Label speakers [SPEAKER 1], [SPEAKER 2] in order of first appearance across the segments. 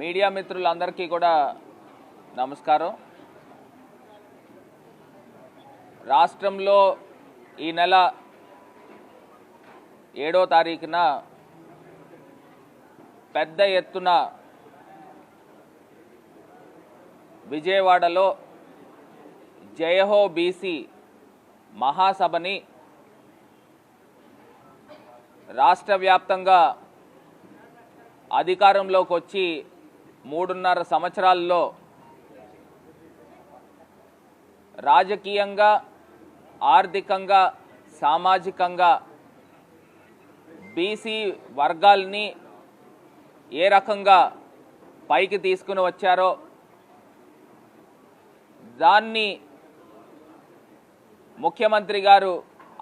[SPEAKER 1] Media మిత్రులందరికీ కూడా నమస్కారం. రాష్ట్రంలో ఈ నెల ఏడో తారీఖున పెద్ద ఎత్తున విజయవాడలో జయహో బీసీ మహాసభని రాష్ట్ర వ్యాప్తంగా అధికారంలోకి వచ్చి మూడున్నర సంవత్సరాల్లో రాజకీయంగా ఆర్థికంగా సామాజికంగా బీసీ వర్గాల్ని ఏ రకంగా పైకి తీసుకుని వచ్చారో దాన్ని ముఖ్యమంత్రి గారు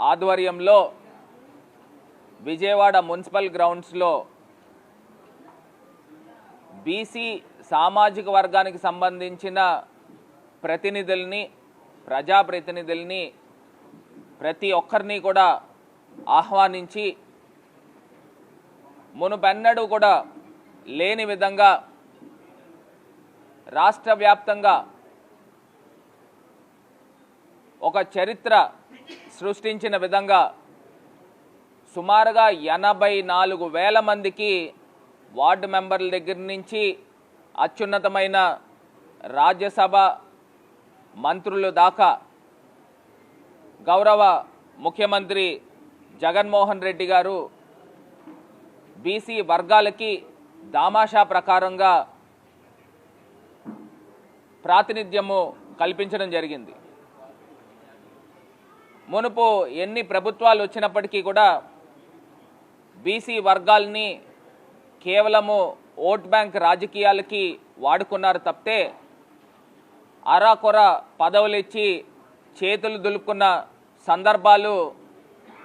[SPEAKER 1] ఆధ్వర్యంలో విజయవాడ మున్సిపల్ గ్రౌండ్స్లో బీసీ సామాజిక వర్గానికి సంబంధించిన ప్రతినిధుల్ని ప్రజాప్రతినిధుల్ని ప్రతి ఒక్కరిని కూడా ఆహ్వానించి మునుపెన్నడూ కూడా లేని విధంగా రాష్ట్ర వ్యాప్తంగా ఒక చరిత్ర సృష్టించిన విధంగా సుమారుగా ఎనభై నాలుగు వేల మందికి వార్డు మెంబర్ల దగ్గర నుంచి అత్యున్నతమైన రాజ్యసభ మంత్రులు దాకా గౌరవ ముఖ్యమంత్రి జగన్మోహన్ రెడ్డి గారు బీసీ వర్గాలకి దామాషా ప్రకారంగా ప్రాతినిధ్యము కల్పించడం జరిగింది. మునుపు ఎన్ని ప్రభుత్వాలు వచ్చినప్పటికీ కూడా బీసీ వర్గాల్ని కేవలము ఓట్ బ్యాంక్ రాజకీయాలకి వాడుకున్నారు తప్పితే అరాకొర పదవులు ఇచ్చి చేతులు దులుపుకున్న సందర్భాలు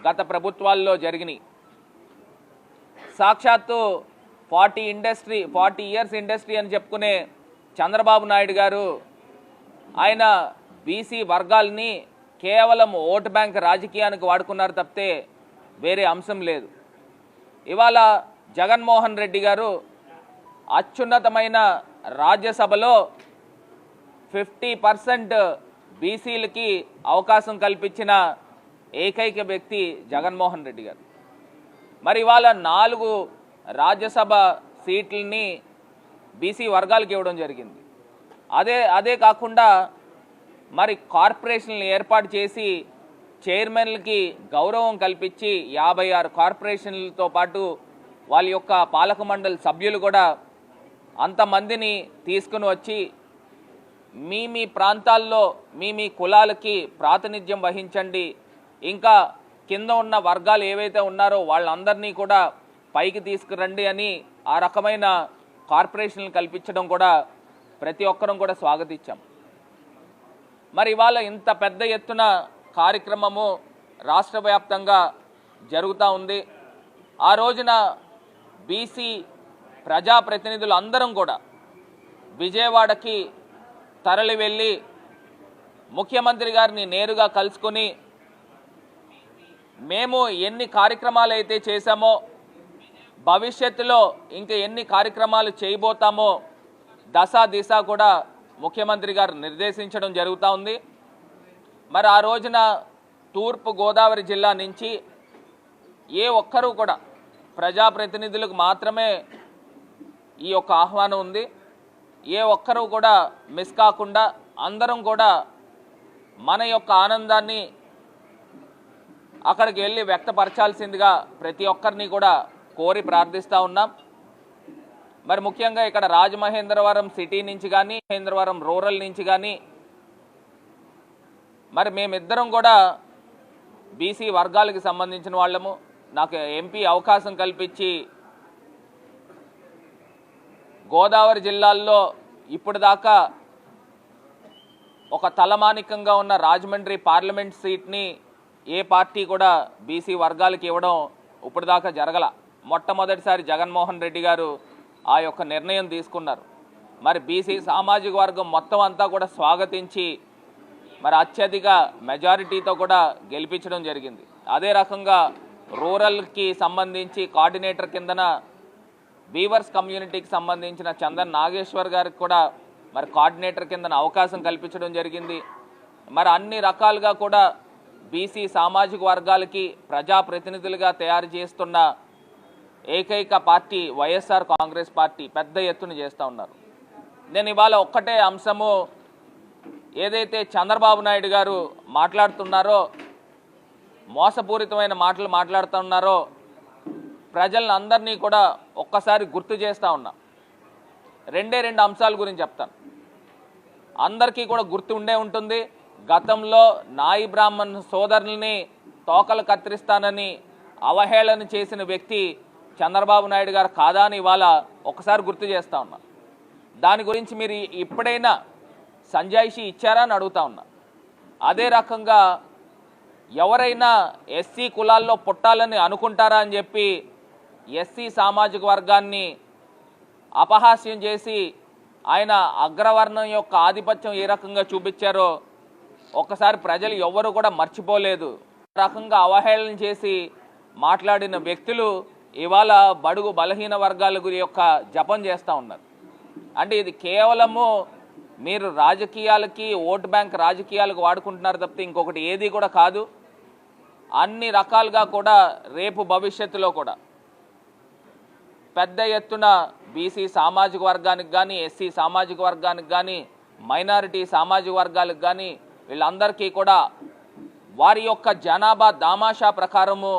[SPEAKER 1] గత ప్రభుత్వాల్లో జరిగినాయి. సాక్షాత్తు forty industry forty years industry అని చెప్పుకునే చంద్రబాబు నాయుడు గారు ఆయన బీసీ వర్గాల్ని కేవలం ఓటు బ్యాంక్ రాజకీయానికి వాడుకున్నారు తప్పితే వేరే అంశం లేదు. ఇవాళ జగన్మోహన్ రెడ్డి గారు అత్యున్నతమైన రాజ్యసభలో ఫిఫ్టీ పర్సెంట్ బీసీలకి అవకాశం కల్పించిన ఏకైక వ్యక్తి జగన్మోహన్ రెడ్డి గారు. మరి ఇవాళ నాలుగు రాజ్యసభ సీట్లని బీసీ వర్గాలకు ఇవ్వడం జరిగింది. అదే అదే కాకుండా మరి కార్పొరేషన్లు ఏర్పాటు చేసి చైర్మన్లకి గౌరవం కల్పించి యాభై ఆరు కార్పొరేషన్లతో పాటు వాళ్ళ యొక్క పాలక మండలి సభ్యులు కూడా అంతమందిని తీసుకుని వచ్చి మీ మీ ప్రాంతాల్లో మీ మీ కులాలకి ప్రాతినిధ్యం వహించండి. ఇంకా కింద ఉన్న వర్గాలు ఏవైతే ఉన్నారో వాళ్ళందరినీ కూడా పైకి తీసుకురండి అని ఆ రకమైన కార్పొరేషన్లు కల్పించడం కూడా ప్రతి ఒక్కరం కూడా స్వాగతించాం. మరి ఇవాళ ఇంత పెద్ద ఎత్తున కార్యక్రమము రాష్ట్ర వ్యాప్తంగా జరుగుతూ ఉంది. ఆ రోజున బీసీ ప్రజాప్రతినిధులు అందరం కూడా విజయవాడకి తరలి వెళ్ళి ముఖ్యమంత్రి గారిని నేరుగా కలుసుకొని మేము ఎన్ని కార్యక్రమాలు అయితే చేశామో భవిష్యత్తులో ఇంకా ఎన్ని కార్యక్రమాలు చేయబోతామో దశ దిశ కూడా ముఖ్యమంత్రి గారు నిర్దేశించడం జరుగుతూ ఉంది. మరి ఆ రోజున తూర్పు గోదావరి జిల్లా నుంచి ఏ ఒక్కరూ కూడా ప్రజాప్రతినిధులకు మాత్రమే ఈ యొక్క ఆహ్వానం ఉంది. ఏ ఒక్కరూ కూడా మిస్ కాకుండా అందరం కూడా మన యొక్క ఆనందాన్ని అక్కడికి వెళ్ళి వ్యక్తపరచాల్సిందిగా ప్రతి ఒక్కరిని కూడా కోరి ప్రార్థిస్తూ ఉన్నాం. మరి ముఖ్యంగా ఇక్కడ రాజమహేంద్రవరం సిటీ నుంచి కానీ మహేంద్రవరం రూరల్ నుంచి కానీ మరి మేమిద్దరం కూడా బీసీ వర్గాలకు సంబంధించిన వాళ్ళము. నాకు ఎంపీ అవకాశం కల్పించి గోదావరి జిల్లాల్లో ఇప్పుడు దాకా ఒక తలమానికంగా ఉన్న రాజమండ్రి పార్లమెంట్ సీట్ని ఏ పార్టీ కూడా బీసీ వర్గాలకు ఇవ్వడం ఇప్పుడు దాకా జరగల. మొట్టమొదటిసారి జగన్మోహన్ రెడ్డి గారు ఆ యొక్క నిర్ణయం తీసుకున్నారు. మరి బీసీ సామాజిక వర్గం మొత్తం అంతా కూడా స్వాగతించి మరి అత్యధిక మెజారిటీతో కూడా గెలిపించడం జరిగింది. అదే రకంగా రూరల్కి సంబంధించి కోఆర్డినేటర్ కిందన బీవర్స్ కమ్యూనిటీకి సంబంధించిన చందన్ నాగేశ్వర్ గారికి కూడా మరి కోఆర్డినేటర్ కిందన అవకాశం కల్పించడం జరిగింది. మరి అన్ని రకాలుగా కూడా బీసీ సామాజిక వర్గాలకి ప్రజాప్రతినిధులుగా తయారు చేస్తున్న ఏకైక పార్టీ వైఎస్ఆర్ కాంగ్రెస్ పార్టీ పెద్ద ఎత్తున చేస్తూ ఉన్నారు. నేను ఇవాళ ఒక్కటే అంశము ఏదైతే చంద్రబాబు నాయుడు గారు మాట్లాడుతున్నారో మోసపూరితమైన మాటలు మాట్లాడుతున్నారో ప్రజలను అందరినీ కూడా ఒక్కసారి గుర్తు చేస్తూ ఉన్నా. రెండే రెండు అంశాల గురించి చెప్తాను. అందరికీ కూడా గుర్తు ఉండే ఉంటుంది గతంలో నాయి బ్రాహ్మణ్ సోదరుల్ని తోకలు కత్తిరిస్తానని అవహేళన చేసిన వ్యక్తి చంద్రబాబు నాయుడు గారు కాదా అని ఇవాళ ఒకసారి గుర్తు చేస్తా ఉన్నా. దాని గురించి మీరు ఇప్పుడైనా సంజాయిషి ఇచ్చారా అని అడుగుతా ఉన్నా. అదే రకంగా ఎవరైనా ఎస్సీ కులాల్లో పుట్టాలని అనుకుంటారా అని చెప్పి ఎస్సీ సామాజిక వర్గాన్ని అపహాస్యం చేసి ఆయన అగ్రవర్ణం యొక్క ఆధిపత్యం ఏ రకంగా చూపించారో ఒక్కసారి ప్రజలు ఎవరు కూడా మర్చిపోలేదు. ఆ రకంగా అవహేళన చేసి మాట్లాడిన వ్యక్తులు ఇవాళ బడుగు బలహీన వర్గాల గురి యొక్క జపం చేస్తూ ఉన్నారు. అంటే ఇది కేవలము మీరు రాజకీయాలకి ఓట్ బ్యాంక్ రాజకీయాలకు వాడుకుంటున్నారు తప్పితే ఇంకొకటి ఏది కూడా కాదు. అన్ని రకాలుగా కూడా రేపు భవిష్యత్తులో కూడా. పెద్ద ఎత్తున బీసీ సామాజిక వర్గానికి కానీ ఎస్సీ సామాజిక వర్గానికి కానీ మైనారిటీ సామాజిక వర్గాలకు కానీ వీళ్ళందరికీ కూడా వారి యొక్క జనాభా దామాషా ప్రకారము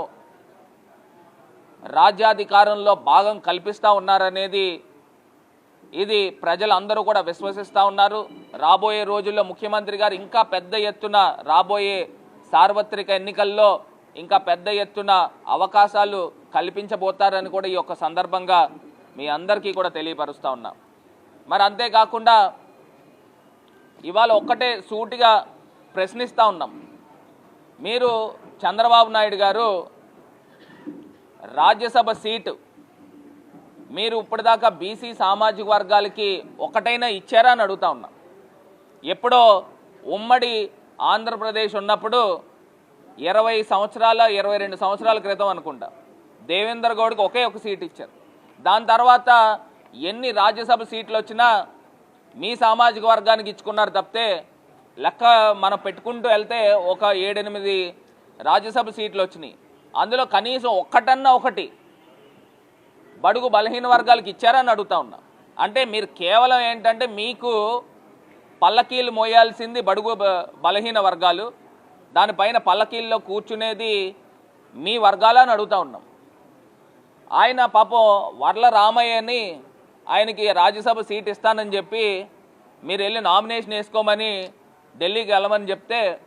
[SPEAKER 1] రాజ్యాధికారంలో భాగం కల్పిస్తూ ఉన్నారనేది ఇది ప్రజలందరూ కూడా విశ్వసిస్తూ ఉన్నారు. రాబోయే రోజుల్లో ముఖ్యమంత్రి గారు ఇంకా పెద్ద ఎత్తున రాబోయే సార్వత్రిక ఎన్నికల్లో ఇంకా పెద్ద ఎత్తున అవకాశాలు కల్పించబోతారని కూడా ఈ యొక్క సందర్భంగా మీ అందరికీ కూడా తెలియపరుస్తూ ఉన్నా. మరి అంతేకాకుండా ఇవాళ ఒక్కటే సూటిగా ప్రశ్నిస్తూ ఉన్నాం. మీరు చంద్రబాబు నాయుడు గారు రాజ్యసభ సీటు మీరు ఇప్పటిదాకా బీసీ సామాజిక వర్గాలకి ఒకటైనా ఇచ్చారా అని అడుగుతా ఉన్నా. ఎప్పుడో ఉమ్మడి ఆంధ్రప్రదేశ్ ఉన్నప్పుడు ఇరవై సంవత్సరాల ఇరవై రెండు సంవత్సరాల క్రితం అనుకుంటా. దేవేందర్ గౌడ్కి ఒకే ఒక సీట్ ఇచ్చారు. దాని తర్వాత ఎన్ని రాజ్యసభ సీట్లు వచ్చినా మీ సామాజిక వర్గానికి ఇచ్చుకున్నారు తప్పితే లెక్క మనం పెట్టుకుంటూ వెళ్తే ఒక ఏడెనిమిది రాజ్యసభ సీట్లు వచ్చినాయి. అందులో కనీసం ఒక్కటన్నా ఒకటి బడుగు బలహీన వర్గాలకు ఇచ్చారని అడుగుతా ఉన్నా. అంటే మీరు కేవలం ఏంటంటే మీకు పల్లకీలు మోయాల్సింది బడుగు బ- బలహీన వర్గాలు దానిపైన పల్లకీల్లో కూర్చునేది మీ వర్గాలని అడుగుతా ఉన్నాం. ఆయన పాపం వర్ల రామయ్యని ఆయనకి రాజ్యసభ సీట్ ఇస్తానని చెప్పి మీరు వెళ్ళి నామినేషన్ వేసుకోమని ఢిల్లీకి వెళ్ళమని చెప్తే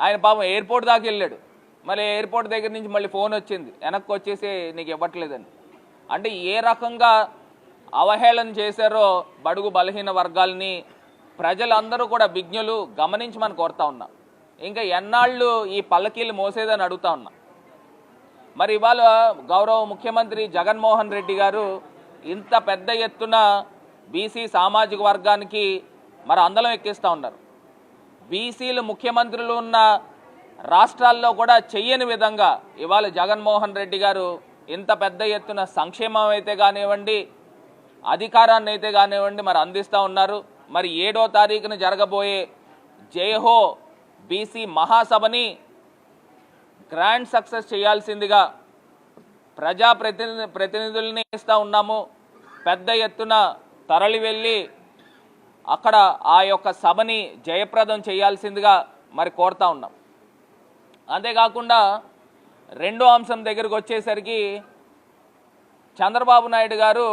[SPEAKER 1] ఆయన పాపం ఎయిర్పోర్ట్ దాకా వెళ్ళాడు. మళ్ళీ ఎయిర్పోర్ట్ దగ్గర నుంచి మళ్ళీ ఫోన్ వచ్చింది. వెనక్కి వచ్చేసి నీకు ఇవ్వట్లేదని. అంటే ఏ రకంగా అవహేళన చేశారో బడుగు బలహీన వర్గాలని ప్రజలందరూ కూడా విజ్ఞులు గమనించమని కోరుతా ఉన్నా. ఇంకా ఎన్నాళ్ళు ఈ పల్లకీలు మోసేదని అడుగుతా ఉన్నా. మరి ఇవాళ గౌరవ ముఖ్యమంత్రి జగన్మోహన్ రెడ్డి గారు ఇంత పెద్ద ఎత్తున బీసీ సామాజిక వర్గానికి మరి అందలం ఎక్కిస్తూ ఉన్నారు. బీసీలు ముఖ్యమంత్రులు ఉన్న రాష్ట్రాల్లో కూడా చెయ్యని విధంగా ఇవాళ జగన్మోహన్ రెడ్డి గారు ఇంత పెద్ద ఎత్తున సంక్షేమం అయితే కానివ్వండి అధికారాన్ని అయితే కానివ్వండి మరి అందిస్తూ ఉన్నారు. మరి ఏడో తారీఖున జరగబోయే జయహో బీసీ మహాసభని గ్రాండ్ సక్సెస్ చేయాల్సిందిగా ప్రజా ప్రతినిధి ప్రతినిధుల్ని ఇస్తూ ఉన్నాము. పెద్ద ఎత్తున తరలి వెళ్ళి అక్కడ ఆ యొక్క సభని జయప్రదం చేయాల్సిందిగా మరి కోరుతా ఉన్నాం. అంతేకాకుండా రెండో అంశం దగ్గరకు వచ్చేసరికి చంద్రబాబు నాయుడు గారు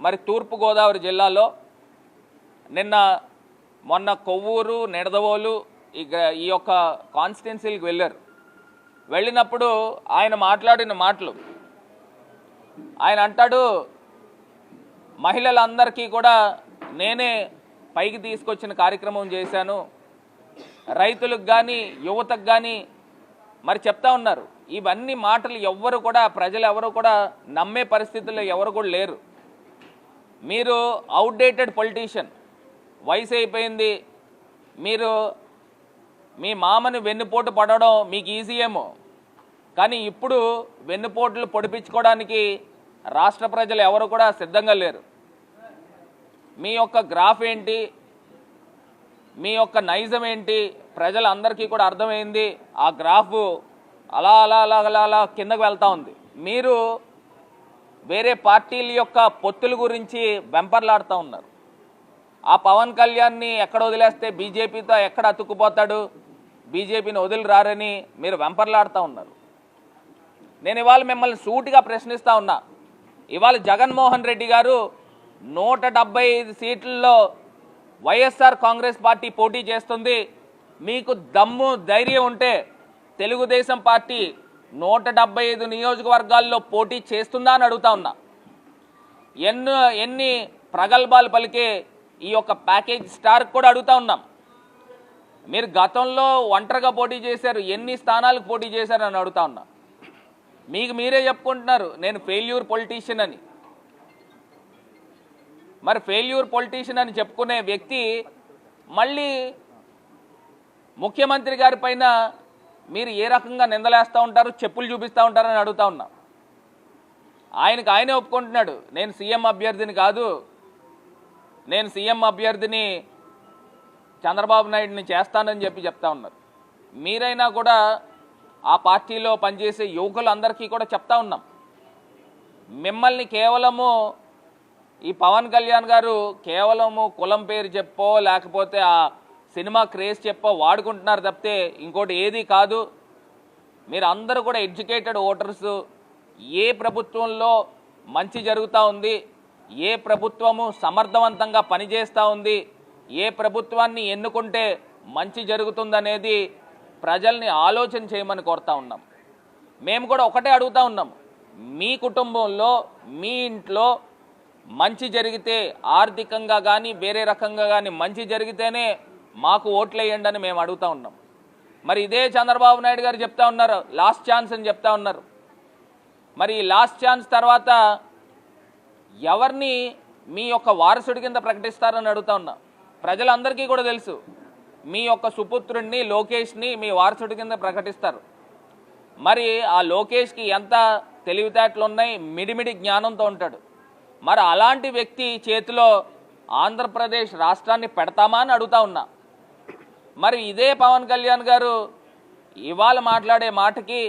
[SPEAKER 1] మరి తూర్పుగోదావరి జిల్లాలో నిన్న మొన్న కొవ్వూరు నిడదవోలు ఈ ఈ యొక్క కాన్స్టిట్యున్సీలకు వెళ్ళారు. వెళ్ళినప్పుడు ఆయన మాట్లాడిన మాటలు. ఆయన అంటాడు మహిళలందరికీ కూడా నేనే పైకి తీసుకొచ్చిన కార్యక్రమం చేశాను. రైతులకు కానీ యువతకు కానీ మరి చెప్తా ఉన్నారు ఇవన్నీ మాటలు ఎవ్వరు కూడా ప్రజలు ఎవరు కూడా నమ్మే పరిస్థితుల్లో ఎవరు కూడా లేరు. మీరు అవుట్డేటెడ్ పొలిటీషియన్ వయసు అయిపోయింది మీరు మీ మామని వెన్నుపోటు పడడం మీకు ఈజీ ఏమో. కానీ ఇప్పుడు వెన్నుపోట్లు పొడిపించుకోవడానికి రాష్ట్ర ప్రజలు ఎవరు కూడా సిద్ధంగా లేరు. మీ యొక్క గ్రాఫ్ ఏంటి? మీ యొక్క నైజం ఏంటి? ప్రజలందరికీ కూడా అర్థమైంది. ఆ గ్రాఫ్ అలా అలా అలా అలా అలా కిందకు వెళ్తా ఉంది. మీరు వేరే పార్టీల యొక్క పొత్తుల గురించి వెంపర్లాడుతూ ఉన్నారు. ఆ పవన్ కళ్యాణ్ని ఎక్కడ వదిలేస్తే బీజేపీతో ఎక్కడ అతుక్కుపోతాడు? బీజేపీని వదిలి రారని మీరు వెంపర్లాడుతూ ఉన్నారు. నేను ఇవాళ మిమ్మల్ని సూటిగా ప్రశ్నిస్తూ ఉన్నా. ఇవాళ జగన్మోహన్ రెడ్డి గారు నూట డెబ్బై ఐదు సీట్లలో వైఎస్ఆర్ కాంగ్రెస్ పార్టీ పోటీ చేస్తుంది. మీకు దమ్ము ధైర్యం ఉంటే తెలుగుదేశం పార్టీ నూట డెబ్బై ఐదు నియోజకవర్గాల్లో పోటీ చేస్తుందా అని అడుగుతా ఉన్నా. ఎన్నో ఎన్ని ప్రగల్భాలు పలికే ఈ యొక్క ప్యాకేజ్ స్టార్ కూడా అడుగుతా ఉన్నాం. మీరు గతంలో ఒంటరిగా పోటీ చేశారు ఎన్ని స్థానాలకు పోటీ చేశారు అని అడుగుతా ఉన్నా. మీకు మీరే చెప్పుకుంటున్నారు నేను ఫెయిల్యూర్ పొలిటీషియన్ అని. మరి ఫెయిల్యూర్ పొలిటీషియన్ అని చెప్పుకునే వ్యక్తి మళ్ళీ ముఖ్యమంత్రి గారి పైన మీరు ఏ రకంగా నిందలేస్తూ ఉంటారు చెప్పులు చూపిస్తూ ఉంటారని అడుగుతా ఉన్నా. ఆయనకు ఆయనే ఒప్పుకుంటున్నాడు. నేను సీఎం అభ్యర్థిని కాదు. నేను సీఎం అభ్యర్థిని చంద్రబాబు నాయుడిని చేస్తానని చెప్పి చెప్తా ఉన్నారు. మీరైనా కూడా ఆ పార్టీలో పనిచేసే యువకులందరికీ కూడా చెప్తా ఉన్నాం. మిమ్మల్ని కేవలము ఈ పవన్ కళ్యాణ్ గారు కేవలము కులం పేరు చెప్పో లేకపోతే ఆ సినిమా క్రేజ్ చెప్పో వాడుకుంటున్నారు తప్పితే ఇంకోటి ఏది కాదు. మీరు అందరూ కూడా ఎడ్యుకేటెడ్ ఓటర్స్ ఏ ప్రభుత్వంలో మంచి జరుగుతూ ఉంది ఏ ప్రభుత్వము సమర్థవంతంగా పనిచేస్తూ ఉంది ఏ ప్రభుత్వాన్ని ఎన్నుకుంటే మంచి జరుగుతుందనేది ప్రజల్ని ఆలోచన చేయమని కోరుతా ఉన్నాం. మేము కూడా ఒకటే అడుగుతూ ఉన్నాం. మీ కుటుంబంలో మీ ఇంట్లో మంచి జరిగితే ఆర్థికంగా కానీ వేరే రకంగా కానీ మంచి జరిగితేనే మాకు ఓట్లేయండి అని మేము అడుగుతా ఉన్నాం. మరి ఇదే చంద్రబాబు నాయుడు గారు చెప్తా ఉన్నారు. లాస్ట్ ఛాన్స్ అని చెప్తా ఉన్నారు. మరి లాస్ట్ ఛాన్స్ తర్వాత ఎవరిని మీ యొక్క వారసుడి కింద ప్రకటిస్తారని అడుగుతా ఉన్నా. ప్రజలందరికీ కూడా తెలుసు. మీ యొక్క సుపుత్రుడిని లోకేష్ని మీ వారసుడి కింద ప్రకటిస్తారు. మరి ఆ లోకేష్కి ఎంత తెలివితేటలు ఉన్నాయి? మిడిమిడి జ్ఞానంతో ఉంటాడు. మరి అలాంటి వ్యక్తి చేతిలో ఆంధ్రప్రదేశ్ రాష్ట్రాన్ని పెడతామా అని అడుగుతా ఉన్నా. మరి ఇదే పవన్ కళ్యాణ్ గారు ఇవాళ మాట్లాడే మాటకి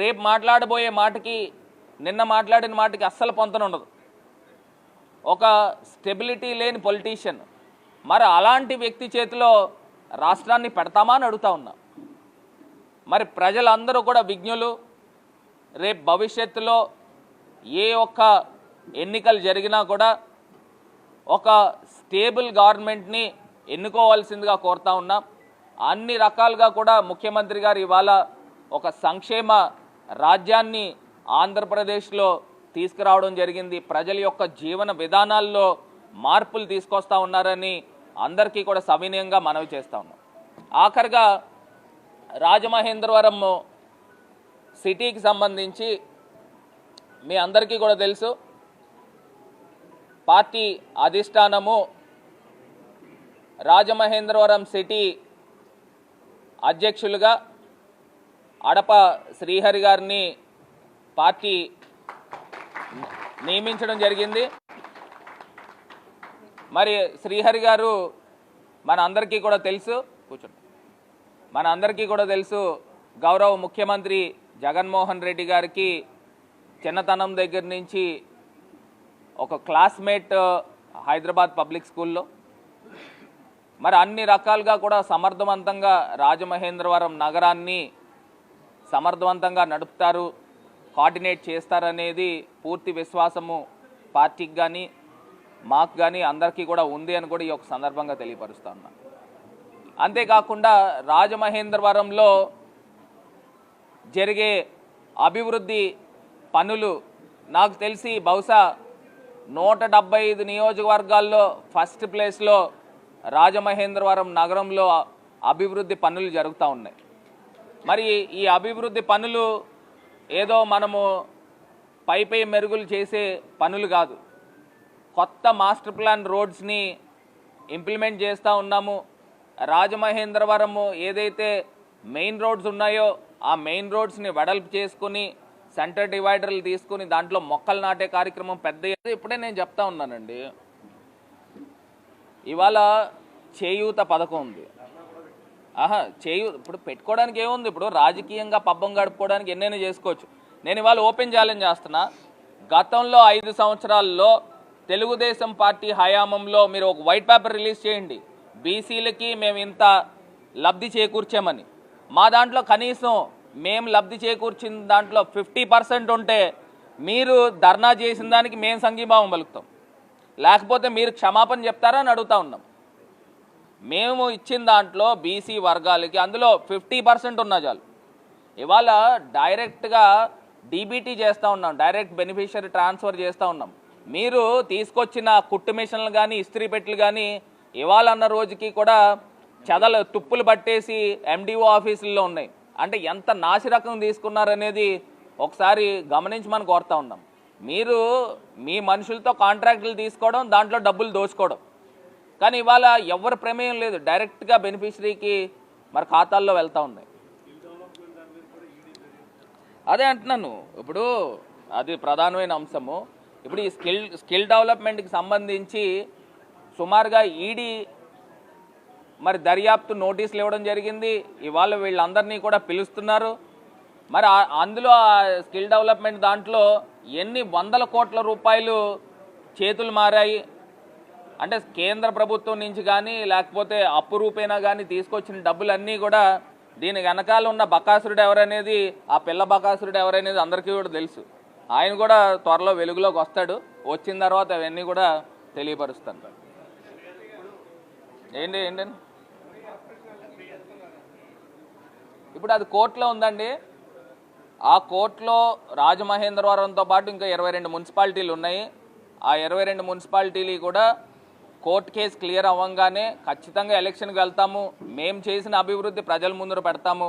[SPEAKER 1] రేపు మాట్లాడబోయే మాటకి నిన్న మాట్లాడిన మాటకి అస్సలు పొంతనుండదు ఒక స్టెబిలిటీ లేని పొలిటీషియన్. మరి అలాంటి వ్యక్తి చేతిలో రాష్ట్రాన్ని పెడతామా అని అడుగుతా ఉన్నా. మరి ప్రజలందరూ కూడా విజ్ఞులు. రేపు భవిష్యత్తులో ఏ ఒక్క ఎన్నికలు జరిగినా కూడా ఒక స్టేబుల్ గవర్నమెంట్ని ఎన్నుకోవాల్సిందిగా కోరుతా ఉన్నాం. అన్ని రకాలుగా కూడా ముఖ్యమంత్రి గారు ఇవాళ ఒక సంక్షేమ రాజ్యాన్ని ఆంధ్రప్రదేశ్లో తీసుకురావడం జరిగింది. ప్రజల యొక్క జీవన విధానాల్లో మార్పులు తీసుకొస్తా ఉన్నారని అందరికీ కూడా సవినయంగా మనవి చేస్తా ఉన్నాం. ఆఖరిగా రాజమహేంద్రవరం సిటీకి సంబంధించి మీ అందరికీ కూడా తెలుసు. పార్టీ అధిష్టానము రాజమహేంద్రవరం సిటీ అధ్యక్షులుగా అడప శ్రీహరి గారిని పార్టీ నియమించడం జరిగింది. మరి శ్రీహరి గారు మన అందరికీ కూడా తెలుసు కూర్చోండి. మన అందరికీ కూడా తెలుసు గౌరవ ముఖ్యమంత్రి జగన్మోహన్ రెడ్డి గారికి చిన్నతనం దగ్గర నుంచి ఒక క్లాస్మేట్ హైదరాబాద్ పబ్లిక్ స్కూల్లో మరి అన్ని రకాలుగా కూడా సమర్థవంతంగా రాజమహేంద్రవరం నగరాన్ని సమర్థవంతంగా నడుపుతారు కోఆర్డినేట్ చేస్తారనేది పూర్తి విశ్వాసము పార్టీకి కానీ మాకు కానీ అందరికీ కూడా ఉంది అని కూడా ఈ యొక్క సందర్భంగా తెలియపరుస్తా ఉన్నా. అంతేకాకుండా రాజమహేంద్రవరంలో జరిగే అభివృద్ధి పనులు నాకు తెలిసి బహుశా నూట డెబ్బై ఐదు నియోజకవర్గాల్లో ఫస్ట్ ప్లేస్లో రాజమహేంద్రవరం నగరంలో అభివృద్ధి పనులు జరుగుతూ ఉన్నాయి. మరి ఈ అభివృద్ధి పనులు ఏదో మనము పై పై మెరుగులు చేసే పనులు కాదు. కొత్త మాస్టర్ ప్లాన్ రోడ్స్ని ఇంప్లిమెంట్ చేస్తూ ఉన్నాము. రాజమహేంద్రవరము ఏదైతే మెయిన్ రోడ్స్ ఉన్నాయో ఆ మెయిన్ రోడ్స్ని వెడల్పు చేసుకుని సెంటర్ డివైడర్లు తీసుకుని దాంట్లో మొక్కలు నాటే కార్యక్రమం పెద్ద ఇప్పుడే నేను చెప్తా ఉన్నానండి. ఇవాళ చేయూత పథకం ఉంది. ఆహా చేయు ఇప్పుడు పెట్టుకోవడానికి ఏముంది? ఇప్పుడు రాజకీయంగా పబ్బం గడుపుకోవడానికి ఎన్నైనా చేసుకోవచ్చు. నేను ఇవాళ ఓపెన్ ఛాలెంజ్ చేస్తున్నా. గతంలో ఐదు సంవత్సరాల్లో తెలుగుదేశం పార్టీ హయాంలో మీరు ఒక వైట్ పేపర్ రిలీజ్ చేయండి. బీసీలకి మేము ఇంత లబ్ధి చేకూర్చామని. మా దాంట్లో కనీసం మేము లబ్ధి చేకూర్చిన దాంట్లో ఫిఫ్టీ పర్సెంట్ ఉంటే మీరు ధర్నా చేసిన దానికి మేము సంఘీభావం పలుకుతాం. లేకపోతే మీరు క్షమాపణ చెప్తారా అని అడుగుతా ఉన్నాం. మేము ఇచ్చిన దాంట్లో బీసీ వర్గాలకి అందులో ఫిఫ్టీ పర్సెంట్ ఉన్నా చాలు. ఇవాళ డైరెక్ట్గా డీబీటీ చేస్తూ ఉన్నాం డైరెక్ట్ బెనిఫిషియరీ ట్రాన్స్ఫర్ చేస్తూ ఉన్నాం. మీరు తీసుకొచ్చిన కుట్టు మిషన్లు కానీ ఇస్త్రీ పెట్టెలు కానీ ఇవాళ అన్న రోజుకి కూడా చెదలు తుప్పులు పట్టేసి ఎండిఓ ఆఫీసుల్లో ఉన్నాయి. అంటే ఎంత నాసిరకం తీసుకున్నారనేది ఒకసారి గమనించమని కోరుతా ఉన్నాం. మీరు మీ మనుషులతో కాంట్రాక్టులు తీసుకోవడం దాంట్లో డబ్బులు దోచుకోవడం. కానీ ఇవాళ ఎవరి ప్రమేయం లేదు. డైరెక్ట్గా బెనిఫిషరీకి మరి ఖాతాల్లో వెళ్తూ ఉన్నాయి. అదే అంటున్నాను. ఇప్పుడు అది ప్రధానమైన అంశము. ఇప్పుడు ఈ స్కిల్ స్కిల్ డెవలప్మెంట్కి సంబంధించి సుమారుగా ఈడీ మరి దర్యాప్తు నోటీసులు ఇవ్వడం జరిగింది. ఇవాళ వీళ్ళందరినీ కూడా పిలుస్తున్నారు. మరి అందులో ఆ స్కిల్ డెవలప్మెంట్ దాంట్లో ఎన్ని వందల కోట్ల రూపాయలు చేతులు మారాయి? అంటే కేంద్ర ప్రభుత్వం నుంచి కానీ లేకపోతే అప్పు రూపేనా కానీ తీసుకొచ్చిన డబ్బులన్నీ కూడా దీని వెనకాల ఉన్న బకాసురుడు ఎవరనేది ఆ పిల్ల బకాసురుడు ఎవరనేది అందరికీ కూడా తెలుసు. ఆయన కూడా త్వరలో వెలుగులోకి వస్తాడు. వచ్చిన తర్వాత అవన్నీ కూడా తెలియపరుస్తాను. ఏంటి ఏంటండి ఇప్పుడు అది కోర్టులో ఉందండి. ఆ కోర్టులో రాజమహేంద్రవరంతో పాటు ఇంకా ఇరవై రెండు మున్సిపాలిటీలు ఉన్నాయి. ఆ ఇరవై రెండు మున్సిపాలిటీలు కూడా కోర్టు కేసు క్లియర్ అవ్వంగానే ఖచ్చితంగా ఎలక్షన్కి వెళ్తాము. మేము చేసిన అభివృద్ధి ప్రజల ముందర పెడతాము.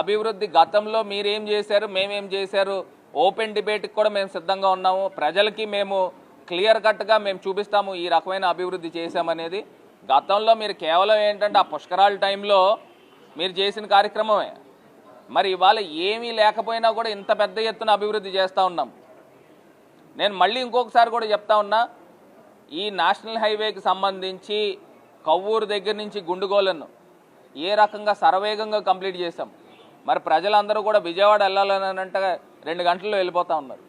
[SPEAKER 1] అభివృద్ధి గతంలో మీరేం చేశారు మేమేం చేశారు ఓపెన్ డిబేట్కి కూడా మేము సిద్ధంగా ఉన్నాము. ప్రజలకి మేము క్లియర్ కట్గా మేము చూపిస్తాము ఈ రకమైన అభివృద్ధి చేశామనేది. గతంలో మీరు కేవలం ఏంటంటే ఆ పుష్కరాల టైంలో మీరు చేసిన కార్యక్రమమే. మరి ఇవాళ ఏమీ లేకపోయినా కూడా ఇంత పెద్ద ఎత్తున అభివృద్ధి చేస్తూ ఉన్నాం. నేను మళ్ళీ ఇంకొకసారి కూడా చెప్తా ఉన్నా ఈ నేషనల్ హైవేకి సంబంధించి కవ్వూరు దగ్గర నుంచి గుండుగోలను ఏ రకంగా సరవేగంగా కంప్లీట్ చేశాం. మరి ప్రజలందరూ కూడా విజయవాడ వెళ్ళాలని అంటే రెండు గంటల్లో వెళ్ళిపోతూ ఉన్నారు.